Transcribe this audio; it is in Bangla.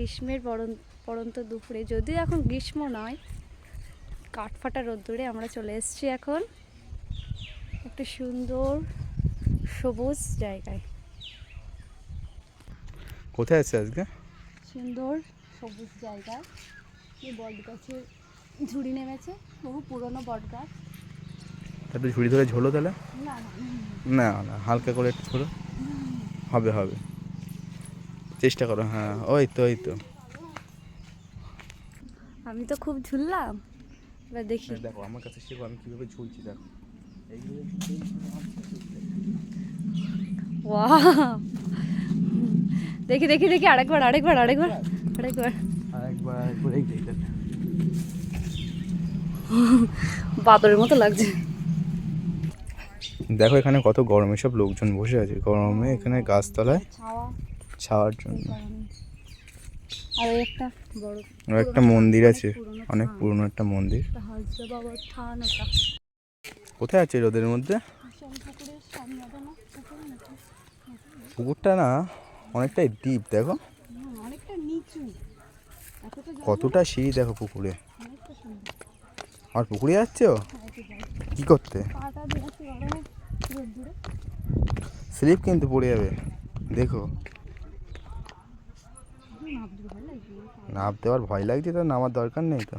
গ্রীষ্মের পরন পরন্ত দুপুরে। যদিও এখন গ্রীষ্ম নয় কাঠফাটা রোদ্দুরে আমরা চলে এসেছি এখন একটা সুন্দর সবুজ জায়গায়। কোথায় আছে আজকে? সুন্দর সবুজ জায়গা এই বট গাছের ঝুড়ি নেমেছে বহু পুরনো বট গাছ। একটু ঝুড়ি ধরে ঝোলো তাহলে? না না। না না হালকা করে একটু ঝোলো। হবে হবে। চেষ্টা করো হ্যাঁ ওই তো ওই তো। আমি তো খুব ঝুললাম। এবার দেখি। দেখো আমার কাছে শেখো আমি কীভাবে ঝুলছি দেখো। দেখি দেখি দেখি আরেকবার আরেকবার আরেকবার আরেকবার। আরেকবার আরেকবার এই দেখো। বাদরের মতো লাগছে। দেখো এখানে কত গরমে সব লোকজন বসে আছে। গরমে এখানে গাছতলায় ছাওয়ার জন্য। আর একটা বড় একটা মন্দির আছে। অনেক পুরনো একটা মন্দির। কোথায় আছে রোদের মধ্যে? নাকি পুকুরটা না অনেকটাই ডিপ দেখো। কতটা সিঁড়ি দেখো পুকুরে। আর পুকুরে যাচ্ছ? হ্যাঁ। কি করতে? স্লিপ কিন্তু পড়ে যাবে। দেখো। নামতে আর ভয় লাগছে তো নামার দরকার নেই তো।